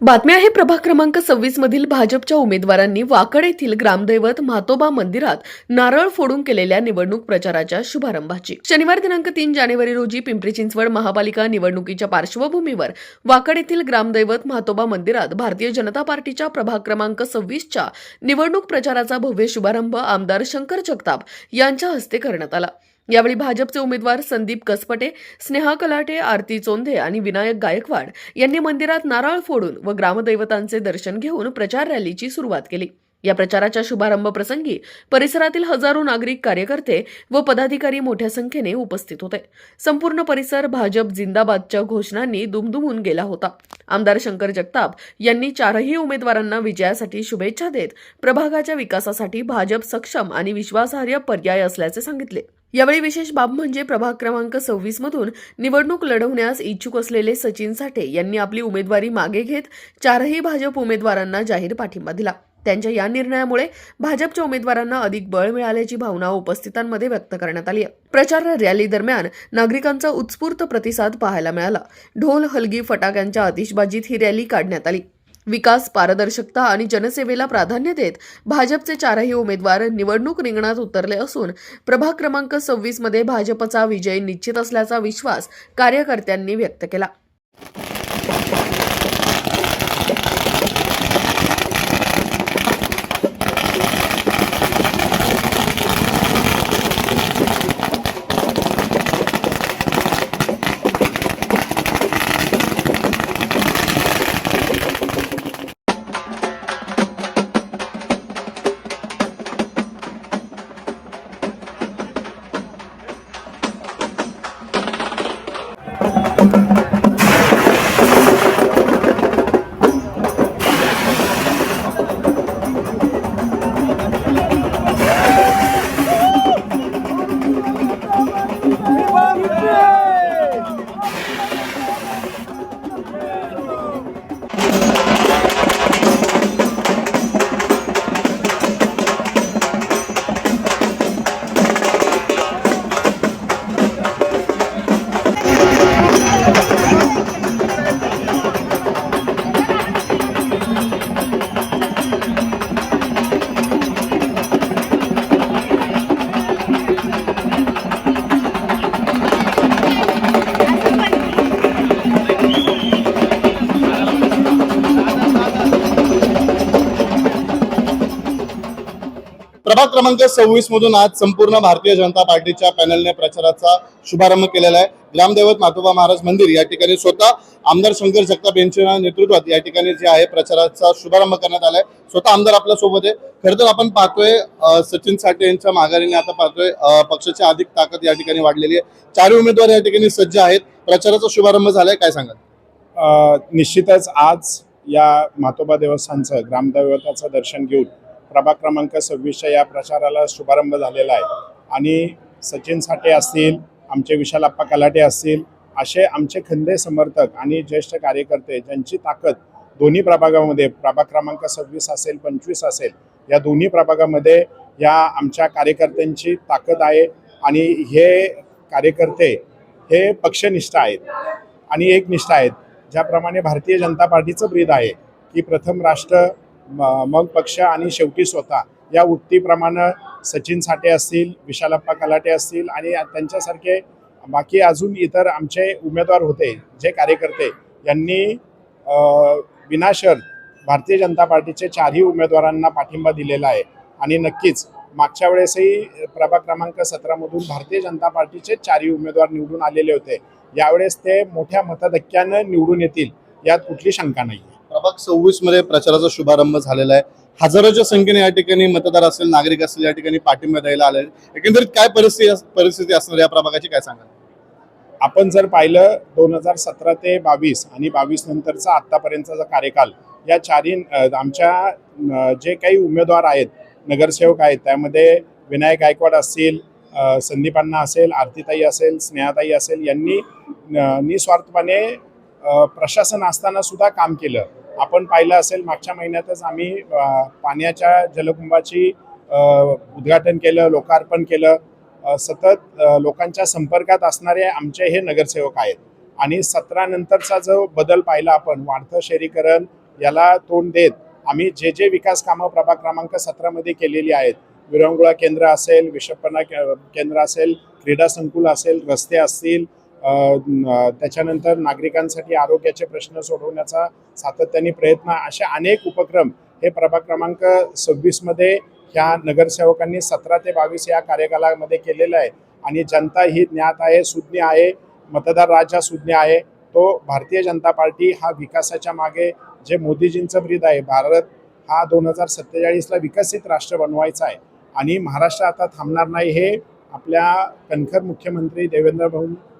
बातमी आहे प्रभाग क्रमांक सव्वीस मधील भाजपच्या उमेदवारांनी वाकड येथील ग्रामदैवत म्हातोबा मंदिरात नारळ फोडून केलेल्या निवडणूक प्रचाराच्या शुभारंभाची. शनिवार दिनांक तीन जानेवारी रोजी पिंपरी चिंचवड महापालिका निवडणुकीच्या पार्श्वभूमीवर वाकड येथील ग्रामदैवत म्हातोबा मंदिरात भारतीय जनता पार्टीच्या प्रभाग क्रमांक सव्वीसच्या निवडणूक प्रचाराचा भव्य शुभारंभ आमदार शंकर जगताप यांच्या हस्ते करण्यात आला. यावेळी भाजपचे उमेदवार संदीप कसपटे स्नेहा कलाटे आरती चोंधे आणि विनायक गायकवाड यांनी मंदिरात नारळ फोडून व ग्रामदैवतांचे दर्शन घेऊन प्रचार रॅलीची सुरुवात केली. या प्रचाराच्या शुभारंभ प्रसंगी परिसरातील हजारो नागरिक कार्यकर्ते व पदाधिकारी मोठ्या संख्येने उपस्थित होते. संपूर्ण परिसर भाजप जिंदाबादच्या घोषणांनी दुमदुमून गेला होता. आमदार शंकर जगताप यांनी चारही उमेदवारांना विजयासाठी शुभेच्छा देत प्रभागाच्या विकासासाठी भाजप सक्षम आणि विश्वासार्ह पर्याय असल्याचे सांगितले. यावेळी विशेष बाब म्हणजे प्रभाग क्रमांक सव्वीस मधून निवडणूक लढवण्यास इच्छुक असलेले सचिन साठे यांनी आपली उमेदवारी मागे घेत चारही भाजप उमेदवारांना जाहीर पाठिंबा दिला. त्यांच्या या निर्णयामुळे भाजपच्या उमेदवारांना अधिक बळ मिळाल्याची भावना उपस्थितांमध्ये व्यक्त करण्यात आली आहे. प्रचार रॅली दरम्यान नागरिकांचा उत्स्फूर्त प्रतिसाद पाहायला मिळाला. ढोल हलगी फटाक्यांच्या आतिषबाजीत ही रॅली काढण्यात आली. विकास पारदर्शकता आणि जनसेवेला प्राधान्य देत भाजपचे चारही उमेदवार निवडणूक रिंगणात उतरले असून प्रभाग क्रमांक सव्वीसमध्ये भाजपचा विजय निश्चित असल्याचा विश्वास कार्यकर्त्यांनी व्यक्त केला. प्रभाग क्रमांक सव्वीस मधून आज संपूर्ण भारतीय जनता पार्टीच्या पॅनलने प्रचाराचा शुभारंभ केलेला आहे. ग्रामदैवत मातोबा महाराज मंदिर या ठिकाणी स्वतः आमदार शंकर जगताप यांच्या नेतृत्वात या ठिकाणी जे आहे प्रचाराचा शुभारंभ करण्यात आलाय. स्वतः आमदार आपल्यासोबत आहे. खरं तर आपण पाहतोय सचिन साठे यांच्या माघारीने आता पाहतोय पक्षाची अधिक ताकद या ठिकाणी वाढलेली आहे. चारही उमेदवार या ठिकाणी सज्ज आहेत. प्रचाराचा शुभारंभ झालाय काय सांगाल? निश्चितच आज या मातोबा देवस्थानचं ग्रामदैवताचं दर्शन घेऊन प्रभाग क्रमांक सव्वीसच्या या प्रचाराला शुभारंभ झालेला आहे. आणि सचिन साठे असतील आमचे विशालाप्पा कलाटे असतील असे आमचे खंदे समर्थक आणि ज्येष्ठ कार्यकर्ते ज्यांची ताकद दोन्ही प्रभागामध्ये प्रभाग क्रमांक सव्वीस असेल पंचवीस असेल या दोन्ही प्रभागामध्ये या आमच्या कार्यकर्त्यांची ताकद आहे आणि हे कार्यकर्ते हे पक्षनिष्ठ आहेत. आणि एकनिष्ठ आहेत ज्याप्रमाणे भारतीय जनता पार्टीचं ब्रीद आहे की प्रथम राष्ट्र मग पक्ष आणि शेवटी स्वतः. या उक्तीप्रमाणे सचिन साठे असतील विशालप्पा कलाटे असतील आणि त्यांच्यासारखे बाकी अजून इतर आमचे उमेदवार होते जे कार्यकर्ते यांनी विनाशर विनाशर्त भारतीय जनता पार्टीचे चारही उमेदवारांना पाठिंबा दिलेला आहे. आणि नक्कीच मागच्या वेळेसही प्रभाग क्रमांक सतरामधून भारतीय जनता पार्टीचे चारही उमेदवार निवडून आलेले होते. यावेळेस ते मोठ्या मतधक्क्यानं निवडून येतील यात कुठली शंका नाही प्रभाग सव्वीसमध्ये प्रचाराचा शुभारंभ झालेला आहे. हजारोच्या संख्येने या ठिकाणी मतदार असेल नागरिक असेल या ठिकाणी पाठिंबा द्यायला आले एकंदरीत काय परिस्थिती परिस्थिती असणार या प्रभागाची काय सांगाल? आपण जर पाहिलं दोन हजार सतरा ते बावीस आणि बावीस नंतरचा आत्तापर्यंतचा कार्यकाल या चारही आमच्या जे काही उमेदवार आहेत नगरसेवक आहेत त्यामध्ये विनायक गायकवाड असतील संदीपांना असेल आरतीताई असेल स्नेहाताई असेल यांनी निस्वार्थपणे प्रशासन असताना सुद्धा काम केलं. आपण पाहिलं असेल मागच्या महिन्यातच आम्ही पाण्याच्या जलकुंभाची उद्घाटन केलं लोकार्पण केलं. सतत लोकांच्या संपर्कात असणारे आमचे हे नगरसेवक आहेत. आणि सतरा नंतरचा जो बदल पाहिला आपण वाढतं शहरीकरण याला तोंड देत आम्ही जे जे विकास कामं प्रभाग क्रमांक सतरामध्ये केलेली आहेत विरंगुळा केंद्र असेल विषपणा के- केंद्र असेल क्रीडा संकुल असेल रस्ते असतील त्याच्यानंतर नागरिकांसाठी आरोग्याचे प्रश्न सोडवण्याचा सातत्याने प्रयत्न असे अनेक उपक्रम हे प्रभाग क्रमांक सव्वीसमध्ये ह्या नगरसेवकांनी सतरा ते बावीस या कार्यकालामध्ये केलेलं आहे. आणि जनता ही ज्ञात आहे सुज्ञ आहे मतदार राजा हा सुज्ञ आहे. तो भारतीय जनता पार्टी हा विकासाच्या मागे जे मोदीजींचं ब्रीद आहे भारत हा दोन हजार सत्तेचाळीसला विकसित राष्ट्र बनवायचा आहे. आणि महाराष्ट्र आता थांबणार नाही हे आपल्या कणखर मुख्यमंत्री देवेंद्र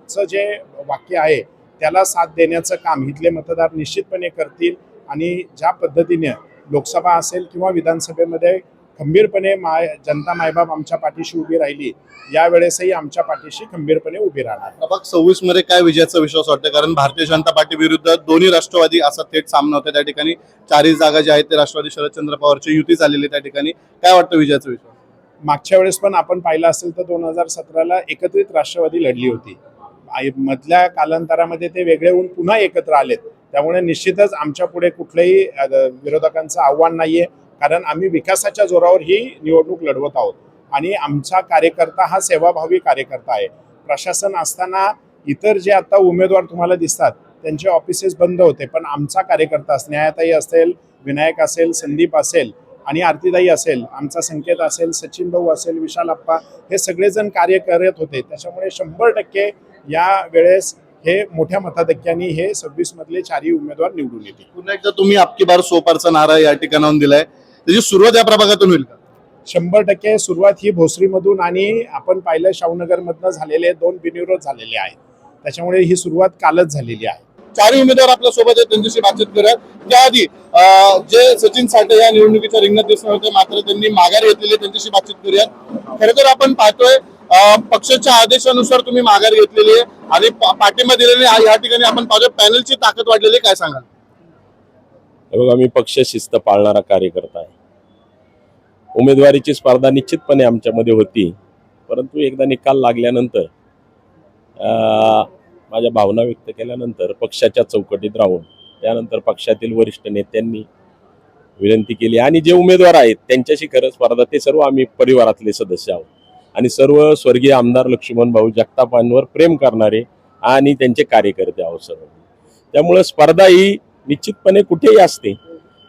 भाऊंचं जे वाक्य आहे त्याला साथ देण्याचं काम इथले मतदार निश्चितपणे करतील आणि ज्या पद्धतीने लोकसभा असेल किंवा विधानसभेमध्ये खंबीरपणे माय जनता मायबाप आमच्या पाठीशी उभी राहिली यावेळेसही आमच्या पाठीशी खंबीरपणे उभी राहणार. प्रभाग सव्वीसमध्ये काय विजयाचा विश्वास वाटतं कारण भारतीय जनता पार्टी विरुद्ध दोन्ही राष्ट्रवादी असा थेट सामना होता त्या ठिकाणी. चारही जागा ज्या आहेत ते राष्ट्रवादी शरदचंद्र पवारची युती झालेली त्या ठिकाणी. काय वाटतं विजयाचा विश्वास? मागच्या वेळेस पण आपण पाहिलं असेल तर दोन हजार सतराला एकत्रित राष्ट्रवादी लढली होती. मधल्या कालांतरामध्ये ते वेगळे होऊन पुन्हा एकत्र आलेत. त्यामुळे निश्चितच आमच्या पुढे कुठलंही विरोधकांचं आव्हान नाहीये. कारण आम्ही विकासाच्या जोरावर ही निवडणूक लढवत आहोत. आणि आमचा कार्यकर्ता हा सेवाभावी कार्यकर्ता आहे. प्रशासन असताना इतर जे आता उमेदवार तुम्हाला दिसतात त्यांचे ऑफिसेस बंद होते. पण आमचा कार्यकर्ता स्नेहाताई असेल विनायक असेल संदीप असेल आणि आरतीदाई असेल आमचा संकेत असेल सचिन भाऊ असेल विशाल अप्पा हे सगळेजण कार्य करत होते. त्याच्यामुळे शंभर टक्के या वेळेस हे मोठ्या मताधिक्याने हे सव्वीस मधले चारही उमेदवार निवडून येतील. पुन्हा एकदा तुम्ही आपकी बार सोपारचा नारा या ठिकाणाहून दिलाय. त्याची सुरुवात या प्रभागातून होईल का? शंभर टक्के सुरुवात ही भोसरीमधून आणि आपण पाहिलं शाहूनगरमधनं झालेले दोन बिनविरोध झालेले आहेत. त्याच्यामुळे ही सुरुवात कालच झालेली आहे. चारही उमेदवार आपल्यासोबत आहेत त्यांच्याशी बातचीत करूयात त्याआधी जे सचिन साठे या निवडणुकीच्या रिंगणात दिसणार होते मात्र त्यांनी माघार घेतलेली त्यांच्याशी बातचीत करूयात खरं तर आपण पाहतोय पक्षाच्या आदेशानुसार तुम्ही माघार घेतलेली आहे आणि पा- पाठिंबा दिलेले या ठिकाणी आपण पाहतोय पॅनलची ताकद वाढलेली आहे. काय सांगाल? बघा मी पक्ष शिस्त पाळणारा कार्यकर्ता आहे. उमेदवारीची स्पर्धा निश्चितपणे आमच्यामध्ये होती. परंतु एकदा निकाल लागल्यानंतर माझ्या भावना व्यक्त केल्यानंतर पक्षाच्या चौकटीत राहून त्यानंतर पक्षातील वरिष्ठ नेत्यांनी विनंती केली. आणि जे उमेदवार आहेत त्यांच्याशी खरं स्पर्धा ते सर्व आम्ही परिवारातले सदस्य आहोत. आणि सर्व स्वर्गीय आमदार लक्ष्मण भाऊ जगतापांवर प्रेम करणारे आणि त्यांचे कार्यकर्ते आहोत सर्व. त्यामुळं स्पर्धा ही निश्चितपणे कुठेही असते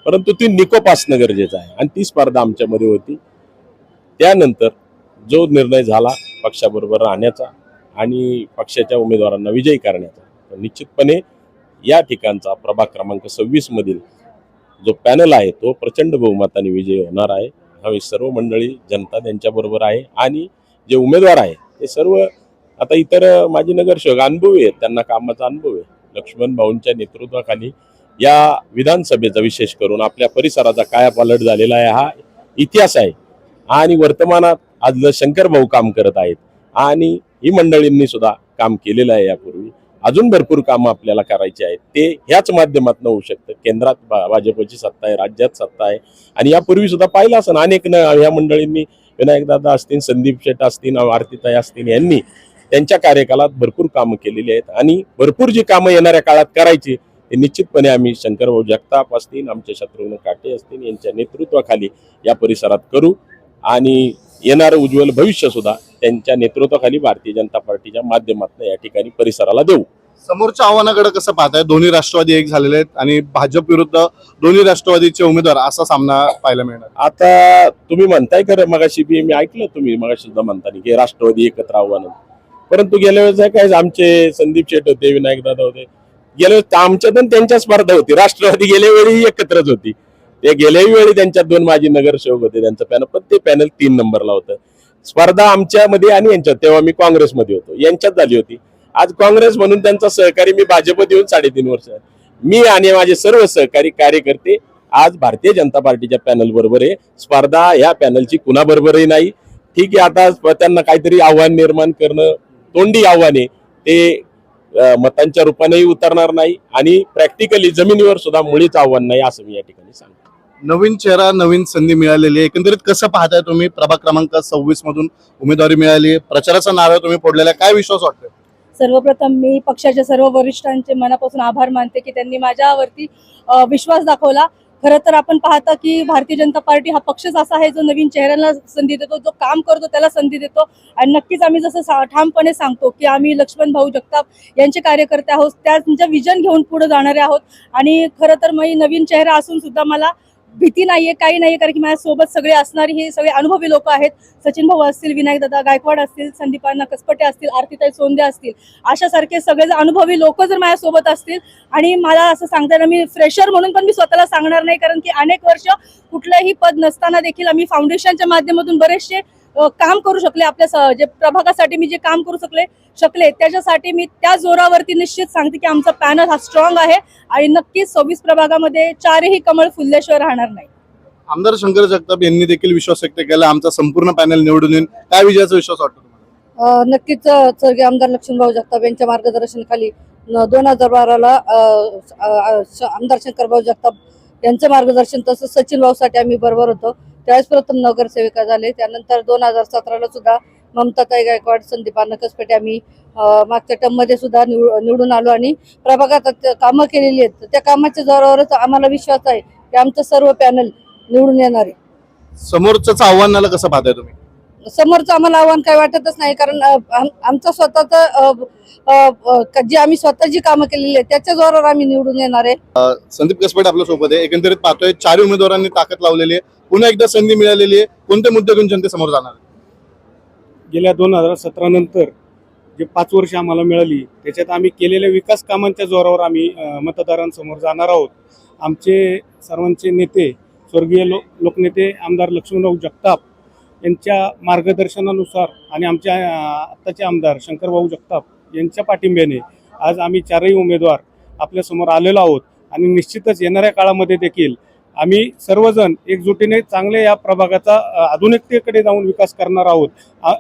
परंतु ती निकोप असणं गरजेचं आहे आणि ती स्पर्धा आमच्यामध्ये होती. त्यानंतर जो निर्णय झाला पक्षाबरोबर राहण्याचा आणि पक्षाच्या उमेदवारांना विजयी करण्याचा तर निश्चितपणे या ठिकाणचा प्रभाग क्रमांक सव्वीस मधील जो पॅनल आहे तो प्रचंड बहुमताने विजयी होणार आहे. ह्यावेळी सर्व मंडळी जनता त्यांच्याबरोबर आहे आणि जे उमेदवार आहे ते सर्व आता इतर माजी नगरसेवक अनुभवी आहेत. त्यांना कामाचा अनुभव आहे. लक्ष्मण भाऊंच्या नेतृत्वाखाली या विधानसभेचा विशेष करून आपल्या परिसराचा कायापालट झालेला आहे. हा इतिहास आहे. आणि वर्तमानात आज शंकर भाऊ काम करत आहेत. आणि ही मंडळींनी सुद्धा काम केलेलं आहे यापूर्वी. अजून भरपूर कामं आपल्याला करायची आहेत. ते ह्याच माध्यमातून होऊ शकतं. केंद्रात भा- भाजपची सत्ता आहे राज्यात सत्ता आहे. आणि यापूर्वी सुद्धा पाहिलं असं अनेक न ह्या मंडळींनी विनायकदादा असतील संदीप शेट असतील आरतीताई असतील यांनी त्यांच्या कार्यकालात भरपूर कामं केलेली आहेत. आणि भरपूर जी कामं येणाऱ्या काळात करायची ते निश्चितपणे आम्ही शंकरभाऊ जगताप असतील आमचे शत्रुघ्न काटे असतील यांच्या नेतृत्वाखाली या परिसरात करू. आणि येणारं उज्ज्वल भविष्य सुद्धा त्यांच्या नेतृत्वाखाली भारतीय जनता पार्टीच्या माध्यमातून या ठिकाणी परिसराला देऊ. समोरच्या आव्हानाकडे कसं पाहताय? दोन्ही राष्ट्रवादी एक झालेले आहेत आणि भाजप विरुद्ध दोन्ही राष्ट्रवादीचे उमेदवार असा सामना पाहायला मिळणार. आता तुम्ही म्हणताय खरं मगाशी बी मी ऐकलं तुम्ही मगाशी सुद्धा म्हणताना की राष्ट्रवादी एकत्र आव्हान. परंतु गेल्या वेळेस काय आमचे संदीप शेट होते विनायक दादा होते. गेल्या वेळेस आमच्यात पण त्यांच्या स्पर्धा होती राष्ट्रवादी गेल्या वेळी एकत्रच होती. ते गेल्याही वेळी त्यांच्यात दोन माजी नगरसेवक होते त्यांचं पॅनल पण ते पॅनल तीन नंबरला होतं. स्पर्धा आमच्यामध्ये आणि यांच्यात तेव्हा मी काँग्रेसमध्ये होतो. यांच्यात झाली होती. आज काँग्रेस म्हणून त्यांचा सहकारी मी भाजपत येऊन साडेतीन वर्ष आहे. मी आणि माझे सर्व सहकारी कार्यकर्ते आज भारतीय जनता पार्टीच्या पॅनल बरोबर आहे. स्पर्धा या पॅनलची कुणाबरोबरही नाही. ठीक आहे आता त्यांना काहीतरी आव्हान निर्माण करणं तोंडी आव्हाने ते मतांच्या रूपानेही उतरणार नाही आणि प्रॅक्टिकली जमिनीवर सुद्धा मुळीच आव्हान नाही असं मी या ठिकाणी सांगतो. नवीन चेहरा नवीन संधी मिळालेली आहे. एकंदरीत कसं पाहताय तुम्ही? प्रभाग क्रमांक सव्वीस मधून उमेदवारी मिळाली प्रचाराचा नारळ तुम्ही फोडलेला आहे. काय विश्वास वाटतोय? सर्वप्रथम मी पक्षाच्या सर्व वरिष्ठांचे मनापासून आभार मानते की त्यांनी माझ्यावरती विश्वास दाखवला. खरं तर आपण पाहता की भारतीय जनता पार्टी हा पक्षच असा आहे जो नवीन चेहऱ्यांना संधी देतो जो काम करतो त्याला संधी देतो. आणि नक्कीच आम्ही जसं सा- ठामपणे सांगतो की आम्ही लक्ष्मण भाऊ जगताप यांचे कार्यकर्ते आहोत. त्यांच्या विजन घेऊन पुढे जाणारे आहोत. आणि खरं तर मी नवीन चेहरा असून सुद्धा मला भीती नाहीये काही नाहीये कारण की माझ्यासोबत सगळे असणारी हे सगळे अनुभवी लोक आहेत. सचिन भाऊ असतील विनायक दादा गायकवाड असतील संदीपांना कसपटे असतील आरतीताई सोंदे असतील अशासारखे सगळे जर अनुभवी लोक जर माझ्यासोबत असतील आणि मला असं सांगताना मी फ्रेशर म्हणून पण मी स्वतःला सांगणार नाही कारण की अनेक वर्ष कुठलंही पद नसताना देखील आम्ही फाउंडेशनच्या माध्यमातून बरेचसे काम करू शकले आपल्या जे प्रभागासाठी मी जे काम करू शकले शकले त्याच्यासाठी मी त्या जोरावरती निश्चित सांगते की आमचा पॅनल हा स्ट्रॉंग आहे आणि नक्कीच सव्वीस प्रभागामध्ये चारही कमळ फुलल्याशिवाय राहणार नाही. आमदार शंकर जगताप यांनी देखील विश्वास व्यक्त केला आमचा संपूर्ण पॅनल निवडून येईल. काय विजयाचा विश्वास वाटतो नक्कीच स्वर्गीय आमदार लक्ष्मणभाऊ जगताप यांच्या मार्गदर्शनाखाली दोन हजार बाराला आमदार शंकरभाऊ जगताप यांचं मार्गदर्शन तसंच सचिन भाऊसाठी आम्ही बरोबर होतो. त्यावेळेस प्रथम नगरसेविका झाले. त्यानंतर दोन हजार सतराला सुद्धा ममताताई गायकवाड संदीपा नकसपेटे आम्ही मागच्या टर्ममध्ये सुद्धा निवड- निवडून आलो आणि प्रभागात कामं केलेली आहेत. त्या कामाच्या जोरावरच आम्हाला विश्वास आहे की आमचं सर्व पॅनल निवडून येणार आहे. समोरच्याच आव्हानाला कसं पाहताय तुम्ही? समोरचं आम्हाला आव्हान काही वाटतच नाही कारण आमचं स्वतःच जी आम्ही स्वतः जी कामं केलेली आहेत त्याच्या जोरावर आम्ही निवडून येणार आहे. संदीप कसपट आपल्यासोबत आहे. एकंदरीत पाहतोय चारही उमेदवारांनी ताकद लावलेली आहे. पुन्हा एकदा संधी मिळालेली आहे. कोणते मुद्दे घेऊन जनतेसमोर जाणार गेल्या दोन हजार सतरा नंतर जे पाच वर्ष आम्हाला मिळाली त्याच्यात आम्ही केलेल्या विकास कामांच्या जोरावर आम्ही मतदारांसमोर जाणार आहोत. आमचे सर्वांचे नेते स्वर्गीय लो लोकनेते आमदार लक्ष्मणराव जगताप यांच्या मार्गदर्शनानुसार आणि आमच्या आत्ताचे आमदार शंकरभाऊ जगताप यांच्या पाठिंब्याने आज आम्ही चारही उमेदवार आपल्यासमोर आलेलो आहोत. आणि निश्चितच येणाऱ्या काळामध्ये देखील आम्ही सर्वजण एकजुटीने चांगले या प्रभागाचा आधुनिकतेकडे जाऊन विकास करणार आहोत.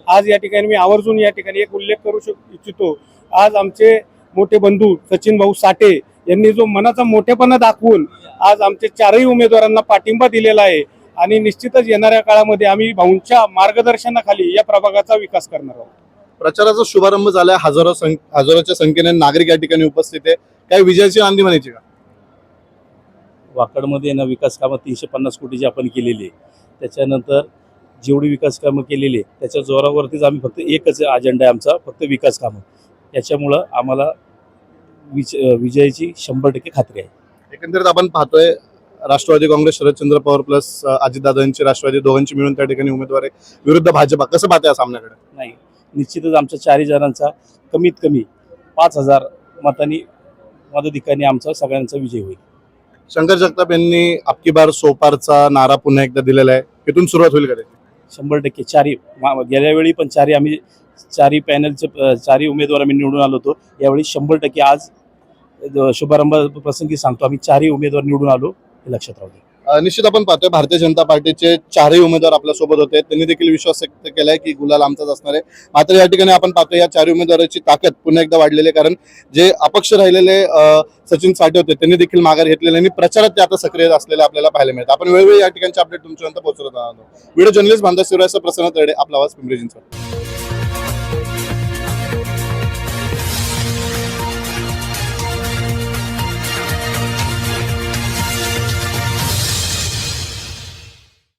आज या ठिकाणी मी आवर्जून या ठिकाणी एक उल्लेख करू शक इच्छितो. आज आमचे मोठे बंधू सचिन भाऊ साठे यांनी जो मनाचा मोठेपणा दाखवून आज आमचे चारही उमेदवारांना पाठिंबा दिलेला आहे. आणि निश्चितच येणाऱ्या काळामध्ये आम्ही भाऊंच्या मार्गदर्शनाखाली या प्रभागाचा विकास करणार आहोत. प्रचाराचा शुभारंभ झालाय. हजारो सं- हजारोच्या संख्येने नागरिक या ठिकाणी उपस्थित आहे. काय विजयाची नांदी म्हणायची का? वाकडमध्ये ना विकास कामं तीनशे पन्नास कोटीची आपण केलेली आहे. त्याच्यानंतर जेवढी विकास कामं केलेली आहे त्याच्या जोरावरतीच आम्ही फक्त एकच अजेंडा आहे आमचा फक्त विकास कामं. याच्यामुळं आम्हाला विज विजयाची शंभर टक्के खात्री आहे. एकंदरीत आपण पाहतोय राष्ट्रवादी काँग्रेस शरदचंद्र पवार प्लस अजितदादांची राष्ट्रवादी दोघांची मिळून त्या ठिकाणी उमेदवार आहे विरुद्ध भाजपा. कसं पाहताय या सामन्याकडे? नाही निश्चितच आमच्या चारही जणांचा कमीत कमी पाच हजार मतांनी मताधिकांनी आमचा सगळ्यांचा विजय होईल. शंकर जगताप यांनी अबकी बार सोपारचा नारा पुन्हा एकदा दिलेला आहे. इथून सुरुवात होईल का त्याची? शंभर टक्के चारही गेल्या वेळी पण चारही आम्ही चारही पॅनलचे चारही उमेदवार आम्ही निवडून आलो होतो. यावेळी शंभर टक्के आज शुभारंभ प्रसंगी सांगतो आम्ही चारही उमेदवार निवडून आलो. हे लक्षात राहू दे. निश्चित आपण पाहतोय भारतीय जनता पार्टीचे चारही उमेदवार आपल्यासोबत होते. त्यांनी देखील विश्वास व्यक्त केलाय की गुलाल आमचाच असणार आहे. मात्र या ठिकाणी आपण पाहतोय या चारही उमेदवाराची ताकद पुन्हा एकदा वाढलेली आहे. कारण जे अपक्ष राहिलेले सचिन साठे होते त्यांनी देखील माघार घेतलेले आणि प्रचारात ते आता सक्रिय असलेले आपल्याला पाहायला मिळतं आपण वेळोवेळी या ठिकाणचे अपडेट तुमच्यापर्यंत पोहोचवत आहोत. व्हिडिओ जर्नलिस्ट बांधा शिवरायचा प्रसन्न तडे आपला आवाज पिंपरी